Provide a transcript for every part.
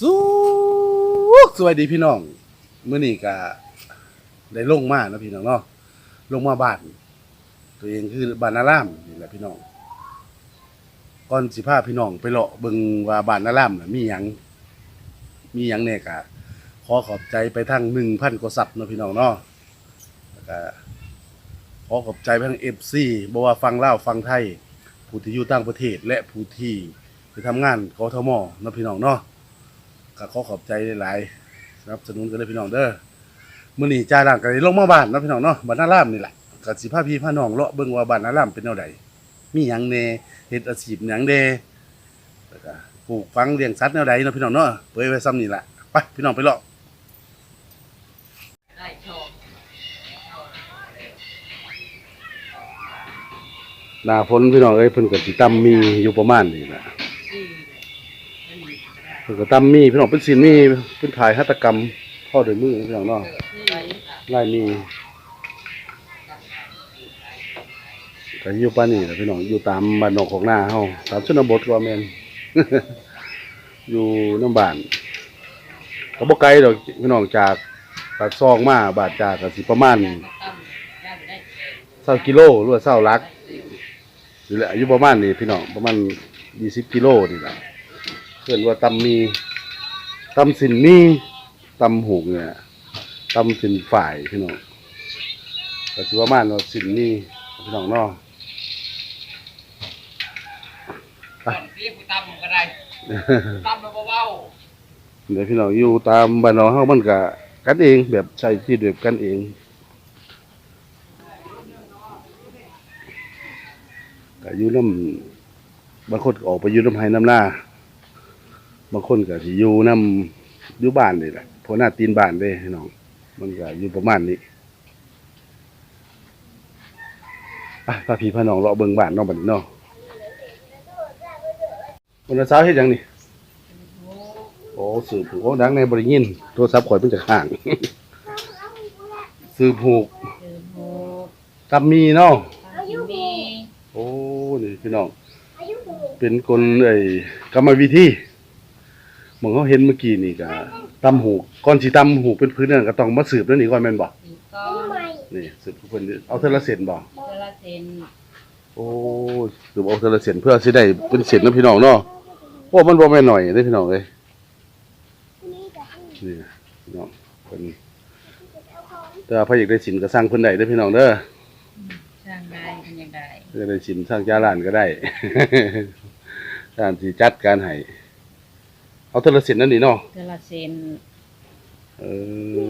สู้สวัสดีพี่น้องเมื่อนี้ก็ได้ลงมานะพี่น้องเนาะลงมาบ้าน ตัวเองคือบ้านนารามนี่แหละพี่น้องก่อนสิพาพี่น้องไปเลาะเบิงว่าบ้านนารามน่ะมีหยังมีหยังแน่กะขอขอบใจไปทั้งหนึ่งพันกว่าซับนะพี่น้องเนาะแล้วก็ขอขอบใจไปทั้งเอฟซีบ่ว่าฟังเล่าฟังไทยผู้ที่อยู่ต่างประเทศและผู้ที่ไปทำงานกทมนะพี่น้องเนาะ ก็ขอขอบใจหลายๆสนับสนุนกันเลยพี่น้องเด้อมื้อนี้จ้าล่างก็ได้ลงมาบ้านเนาะพี่น้องเนาะบ้านนารามนี่แหละก็สิพาพี่พาน้องเลาะเบิ่งว่าบ้านนารามเป็นแนวใดมีหยังแหน่เฮ็ดอาชีพหยังแหน่แล้วก็ปลูกฝังเลี้ยงสัตว์แนวใดเนาะพี่น้องเนาะเผยไว้ซ้ำนี่แหละไปพี่น้องไปเลาะหน้าฝนพี่น้องเอ้ยเพิ่นก็สิตำมีอยู่ประมาณนี้แหละ ก็ได้เพิ่นก็ตำมีพี่น้องเป็นสินมีเป็นถ่ายหัตถกรรมเข้อโดยมือพี่น้องเนาะที่มีก็อยู่ป่านนี้แหละพี่น้องอยู่ตามบ้านนอกของหน้าเฮาตามชนบทก็แม่นอยู่น้ำบ้านก็บ่ไกลดอกพี่น้องจากปากซองมาบาดจากก็สิประมาณตั้มได้ได้20กิโลหรือว่า20ลักนี่แหละอยู่ประมาณนี้พี่น้องประมาณ20กิโลนี่แหละ เพิ่นว่าตำมีตำสินมีตำหูกเนี่ยตำสินฝ่ายพี่น้องก็สิว่ามันเราสินนี่พี่น้องเนาะไปตั้มที่ผู้ตั้มก็ได้ตั้มมาเบาเดี๋ยวพี่น้องอยู่ตามบ้านน้องเฮามันก็กันเองแบบใช้ที่แบบกันเองก็อยู่น้ำบางคนก็ออกไปอยู่น้ำไห้น้ำหน้า บางคนก็สิอยู่น้ำอยู่บ้านนี่แหละพวกหน้าตีนบ้านเด้พี่น้อง มันก็อยู่ประมาณนี้ไปพาพี่พาน้องเลาะเบิ่งบ้านน้องบัดนี้เนาะวันละเช้าเฮ็ดหยังนี่โอ้สืบผูกโอ้ดังในบริยินโทรศัพท์ข่อยเพิ่งจะห่าง สืบผูกๆคือโมกับมีเนาะตั้มมีโอ้นี่พี่น้อง เป็นคนไอ้กรรมวิธี หมองเขาเห็นเมื่อกี้นี่ก็ตำหูกก่อนสิตำหูกเป็นพื้นนั่นก็ต้องมาสืบแล้วนี่ก่อนแม่นบ่มีก้อนนี่สืบเพิ่นเอาเทอละเส้นบ่เทลาเซนโอ้สืบเอาเทอละเส้นเพื่อสิได้เป็นเส้นนะพี่น้องเนาะโอ้มันบ่แม่นหน่อยเด้อพี่น้องเอ้ยนี่พี่น้องเพิ่นแต่ว่าพระอยากได้สินก็สร้างเพิ่นได้เด้อพี่น้องเด้อช่างได้เป็นยังไงเพื่อได้สินสร้างจ้าลานก็ได้ การสิจัดการให้ เอาเทอละเส้นนั่นนี่เนาะเทลาเซนเอ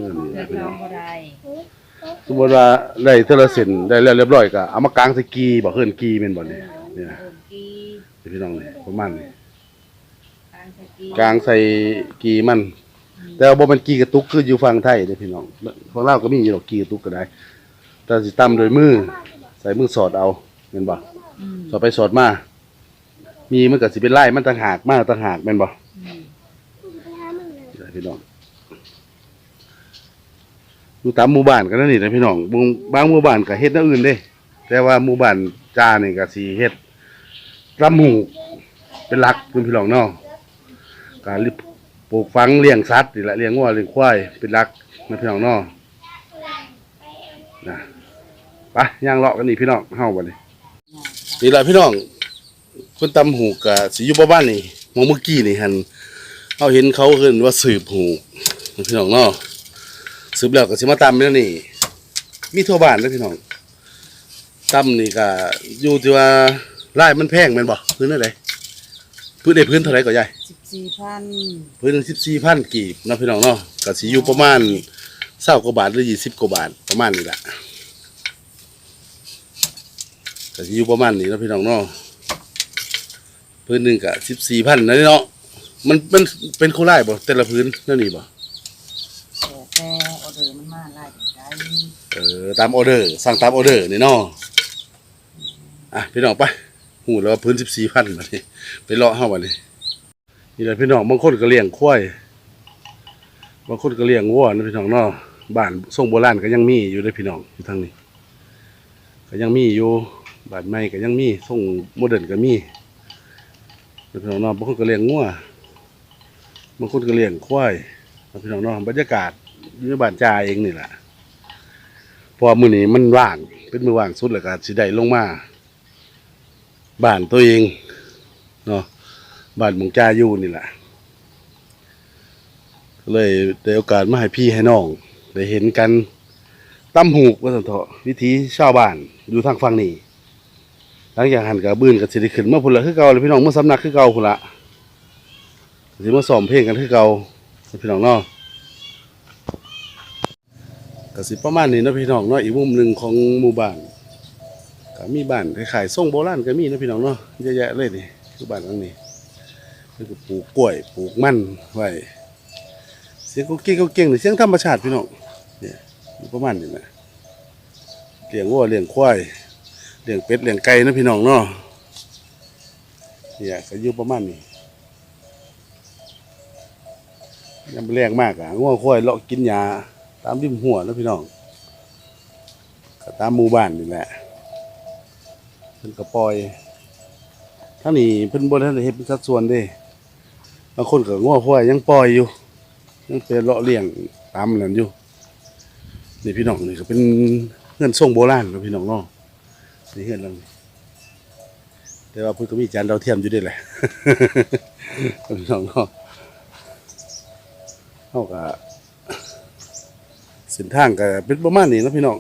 อนี่เพื่อนะพี่ทน้อองงก็ได้สมมติว่าได้เทอละเส้นได้แล้วเรียบร้อยก็เอามากางใส่กีบ่เฮิรนกีแม่นบ่เนี่ยนี่นะเอิ้นกีนี่พี่น้องนี่ประมาณนี้กางสกีกางใส่กีมัน แต่ว่าบ่แมันกีกระตุกคืออยู่ฝั่งไทยเด้อพี่น้องของลาวก็มีอยู่ดอกกีกระตุกก็ได้ แต่สิตำโดยมือ ใส่มือสอดเอาแม่นบ่ อืมสอดไปสอดมา มีมันก็สิเป็นลายมันต่างหากมาต่างหากแม่นบ่อืมนี่ล่ะ พี่น้องอยู่ตามหมู่บ้านก็นั่นนี่นะพี่น้องบางบางหมู่บ้านก็เฮ็ดแนอื่นเด้ แต่ว่าหมู่บ้านจ้านี่ก็สิเฮ็ดลำหูเป็นหลักคุณพี่น้องเนาะการปลูกฝังเลี้ยงสัตว์นี่แหละเลี้ยงวัวเลี้ยงควายเป็นหลักนะพี่น้องเนาะนะไปย่างเลาะกันนี่พี่น้องเฮาบัดนี้นี่แหละพี่น้องคนตำหูกก็สิอยู่บ้านนี่มองเมื่อกี้นี่หั่น เฮาเห็นเขาเอิ้นว่าสืบหูกนะพี่น้องเนาะสืบแล้วก็สิมาตำแล้วนี่ มีทั่วบ้านเลยพี่น้องตั้มนี่ก็อยู่ที่ว่าไร่มันแพงแม่นบ่พื้นเท่าไหร่พื้นได้พื้นเท่าไหร่ก็ใหญ่สิบสี่พันพื้นหนึ่งสิบสี่พันกีบเนาะพี่น้องเนาะก็สิอยู่ประมาณเศร้ากว่าบาทหรือยี่สิบกว่าบาทประมาณนี้แหละก็สิอยู่ประมาณนี้เนาะพี่น้องเนาะพื้นหนึ่งก็สิบสี่พันนะเนาะ มันมันเป็นโคไร่บ่แต่ละพื้นนั่นนี่บ่แต่แต่ออเดอร์มันมาไล่ได้เออตามออเดอร์ สั่งตามออเดอร์นี่เนาะอะพี่น้องไปหูแล้วว่าพื้นสิบสี่พันมาดิไปเลาะเฮามาดินี่แหละพี่น้องบางคนก็เลี้ยงควายบางคนก็เลี้ยงวัวนะพี่น้องเนาะบ้านทรงโบราณก็ยังมีอยู่เลยพี่น้องอยู่ทางนี้ ก็ยังมีอยู่บ้านใหม่ก็ยังมีทรงโมเดิร์นก็มีนะพี่น้องเนาะบางคนก็เลี้ยงวัว บางคนก็เลี้ยงควายเอาพี่น้องเนาะบรรยากาศอยู่ในบ้านจ่าเองนี่แหละพอมือนี้มันว่าง เป็นมือว่างสุดแล้วก็สิได้ลงมาบ้านตัวเองเนาะบ้านมงจ่าอยู่นี่แหละก็เลยได้โอกาสมาให้พี่ให้น้อง ได้เห็นกันตำหูกว่าซั่นเถาะวิถีชาวบ้านอยู่ทางฝั่งนี้หลังจากหันกับบืนก็สิได้ขึ้นมาพุ่นละคือเก่าเลยพี่น้องเมื่อสำนักคือเก่าพุ่นละ สิมาซ้อมเพลงกันคือเก่าพี่น้องเนาะก็สิประมาณนี้นาะพี่น้องเนาะอีกมุมหนึ่งของหมู่บ้านก็มีบ้านคล้ายๆทรงโบราณก็มีนาะพี่น้องเนาะเยอะแยะเลยนี่คือบ้านหลังนี้เพิ่ก็ปลูกกล้วยปลูกมันไว้เสียงกุ๊กกิ๊กกุ๊กเก่งนี่เสียงธรรมชาติพี่น้องเนี่ยอยู่ประมาณนี้นะเลี้ยงวัวเลี้ยงควายเลี้ยงเป็ดเลี้ยงไก่นาะพี่น้องเนาะเนี่ยก็อยู่ประมาณนี้ ยังแรงมากอะง่วงค่อยเลาะกินยาตามริมหัวแล้วพี่น้องก็ตามหมู่บ้านนี่แหละเพิ่นก็ปล่อยทั้งนี้เพิ่นบ่ทันได้เฮ็ดเป็นสัดส่วนเด้บางคนก็ง่วงค่อยยังปล่อยอยู่ยังเป็นเลาะเลี้ยงตามนั่นอยู่นี่พี่น้องนี่ก็เป็นเฮือนทรงโบราณเนาะพี่น้องเนาะนี่เฮือนหลังนี้แต่ว่าเพิ่นก็มีจานดาวเทียมอยู่ด้วยแหละ พี่น้องเนาะ เขาก็เส้นทางก็เป็นประมาณนี้นะพี่น้อง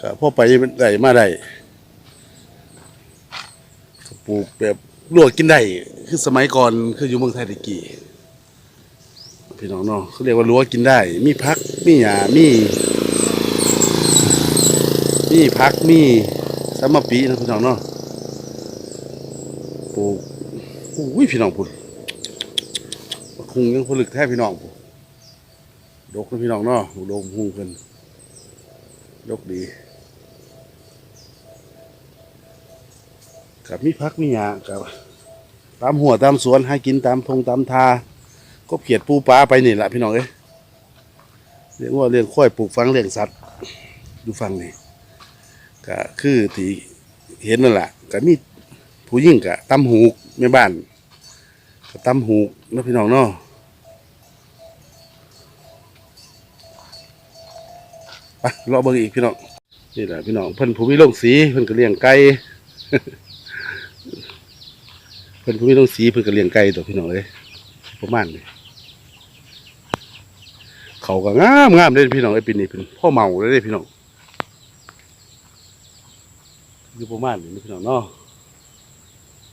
ก็พ่อไปได้มาได้ปลูกแบบลวกกินได้คือสมัยก่อนคืออยู่เมืองไทยตะกี้พี่น้องเนาะเขาเรียกว่ารั้วกินได้ มีพักมีหญ้ามี มีพักมีสมปีนะพี่น้องเนาะปลูกอุ้ยพี่น้องพูด คุงยังผลึกแท้พี่น้องผมดกนะพี่น้องเนาะดกหุงเพิ่นดกดีกับมีพักมีหยากับตามหัวตามสวนให้กินตามทงตามทา ก็เขียดปูปลาไปนี่แหละพี่น้องเอ้ยเรียกว่าเรื่องค่อยปลูกฟังเลี้ยงสัตว์ดูฟังนี่ก็คือที่เห็นนั่นแหละก็มีผู้ยิ่งกะตำหูกแม่บ้านก็ตำหูกนาะพี่น้องเนาะ ไปรอเบิ่งอีกพี่น้องนี่แหละพี่น้องเพิ่นผู้มีโรงสีเพิ่นก็เลี้ยงไก่เพิ่นผู้มีโรงสีเพิ่นก็เลี้ยงไก่ตัวพี่น้องเลยประมาณนี้เขาก็งามงามเลยพี่น้องไอ้ปีนี้เป็นพ่อเมาเลยเด้พี่น้องอยู่ประมาณนี้พี่น้องเนาะ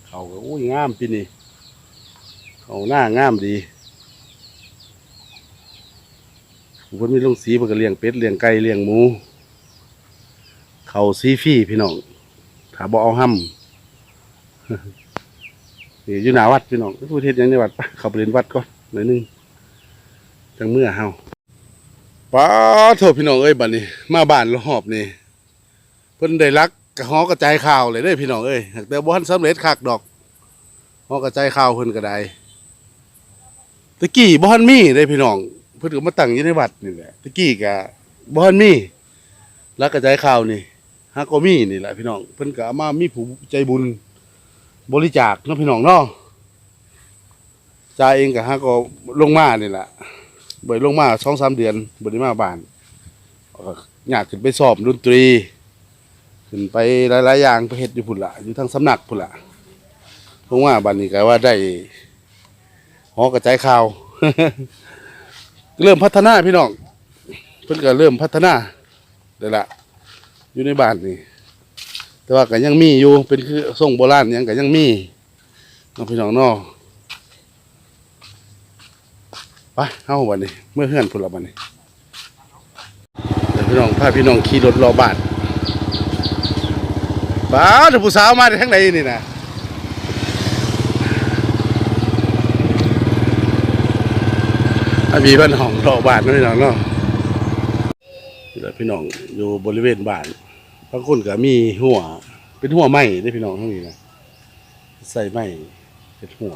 เขาก็โอ้ยงามปีนี้เขาหน้างามดีผม เพิ่นมีลงสีเพิ่นก็เลี้ยงเป็ดเลี้ยงไก่เลี้ยงหมูเขาซีฟี่พี่น้องถ้าบ่เอาห้ำนี่อยู่หน้าวัดพี่น้องพูดเฮ็ดหยังในวัดปะเขาไปเรียนวัดก่อนหน่อยนึงจังเมื่อเฮาป้าโทษพี่น้องเอ้ยบัดนี้ มาบ้านละหอบนี่เพิ่นได้รักกระหอกระจายข่าวเลยเด้พี่น้องเอ้ยแต่บ่ทันสำเร็จคักดอกหอกระจายข่าวเพิ่นก็ได้ตะกี้บ่ทันมีได้พี่น้อง เพิ่นก็มาตั้งอยู่ในวัดนี่แหละตะกี้ก็บ่ทันมีแล้วกระจายข่าวนี่หาก็มีนี่แหละพี่น้องเพิ่นก็เอามามีผู้ใจบุญบริจาคเนาะพี่น้องเนาะจ่าเองก็หาก็ลงมานี่แหละบ่ได้ลงมา2-3เดือนบ่ได้มาบ้านอยากขึ้นไปสอบดนตรีขึ้นไปหลายๆอย่างไปเฮ็ดอยู่พุ่นละอยู่ทางสำนักพุ่นละเพราะว่าบัดนี้ก็ว่าได้หอกระจายข่าว เริ่มพัฒนาพี่น้องเพิ่นก็เริ่มพัฒนาได้ละอยู่ในบ้านนี่ แต่ว่าก็ยังมีอยู่เป็นคือทรงโบราณยังก็ยังมีน้องพี่น้องนาะไปเฮาบัดนี้เมื่อเฮือนพุ่นละบัดนี้เดี๋ยวพี่น้องพาพี่น้องขี่รถรอบ้านป้าเดี๋ยวผู้สาวมาจากทางไหนนี่นะ อันมีบ้านห้องรอบ้านนะพี่น้องเนาะนี่แหละพี่น้องอยู่บริเวณบ้านบางคนก็มีหัว เป็นหัวไม้ได้พี่น้องทั้งนี้นะใส่ไม้เป็นหัว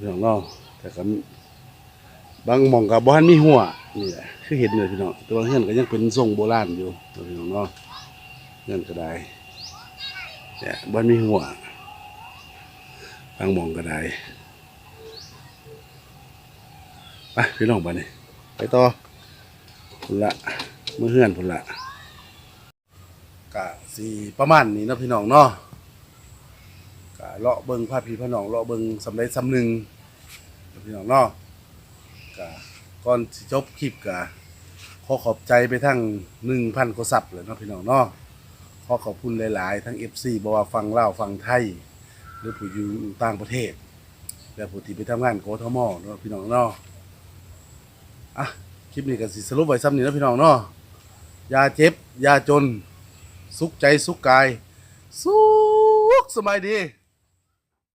พี่น้องเนาะแต่ก็บางมองกับบ้านมีหัวนี่แหละคือเห็นเลยพี่น้องแต่บางเฮือนก็ยังเป็นทรงโบราณอยู่พี่น้องเนาะเฮือนก็ได้เนี่ยบ้านมีหัวบางมองก็ได้ ไปพี่น้องไปนี่ไปต่อพุ่นละมือเฮือนพุ่นละกะสีประมาณนี้เนาะพี่น้องเนาะกะเลาะเบิงพาพี่พี่น้องเลาะเบิงสำเร็จสำหนึ่งเนาะพี่น้องเนาะกะก่อนสิจบคลิปกะขอขอบใจไปทั้งหนึ่งพันกว่าซับเลยเนาะพี่น้องเนาะขอขอบคุณหลาย ๆ ทั้ง FC บอว่าฟังเล่าวฟังไทย หรือผู้อยู่ต่างประเทศ และผู้ที่ไปทำงานโกทมเนาะพี่น้องเนาะ อะคลิปนี้ก็สิสรุปไว้ซ้ำนี่นะพี่น้องเนาะยาเจ็บยาจน สุขใจสุขกาย สุขสบายดี